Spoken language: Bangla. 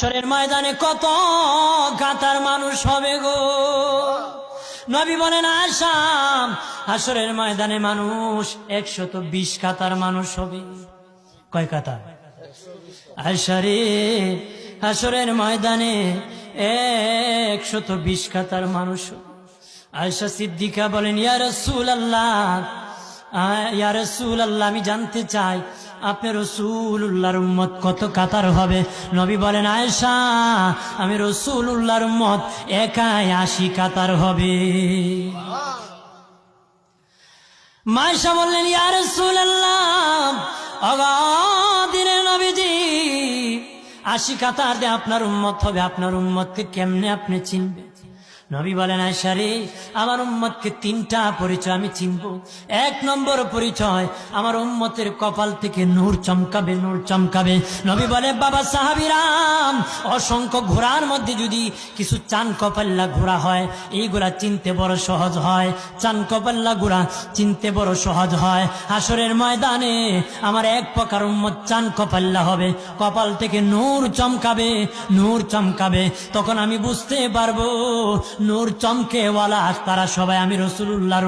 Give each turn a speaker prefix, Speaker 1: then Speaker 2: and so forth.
Speaker 1: হাসরের ময়দানে কত কাতার মানুষ হবে গো। নবী বলেন, আসাম হাসরের ময়দানে মানুষ একশত বিশ কাতার মানুষ হবে। কয় কাতার? আশারে হাসরের ময়দানে একশত বিশ কাতার মানুষ। আয়সা সিদ্দিকা বলেন, ইয়া রসুল আল্লাহ ইয়া রসুল আল্লাহ আমি জানতে চাই আপনার রসুল উল্লাহর উম্মত কত কাতার হবে? নবী বলেন, আয়েশা, আমি রসুল উল্লাহর উম্মত একাই আশি কাতার হবে। মায়েশা বললেন, ইয়া রসুল আল্লাহ নবীজি, আশি কাতার দিয়ে আপনার উম্মত হবে। আপনার উম্মতকে কেমনে আপনি চিনবেন? নবী বলেন আয়সারে আমার উম্মতকে তিনটা পরিচয় আমি চিনব। এক নম্বর পরিচয়, আমার উম্মতের কপাল থেকে নূর চমকাবে নূর চমকাবে। নবী বলে বাবা সাহাবিরাম, অসংখ্য ঘোড়ার মধ্যে যদি কিছু চান কপাল্লা ঘোড়া হয়, এইগুলা চিনতে বড় সহজ হয়। চান কপাল্লা ঘোড়া চিনতে বড় সহজ হয়। হাসরের ময়দানে আমার এক প্রকার উম্মত চান কপাল্লা হবে। কপাল থেকে নূর চমকাবে নূর চমকাবে। তখন আমি বুঝতে পারব নূর চমকেওয়ালা তারা সবাই আমি রসুল্লাহর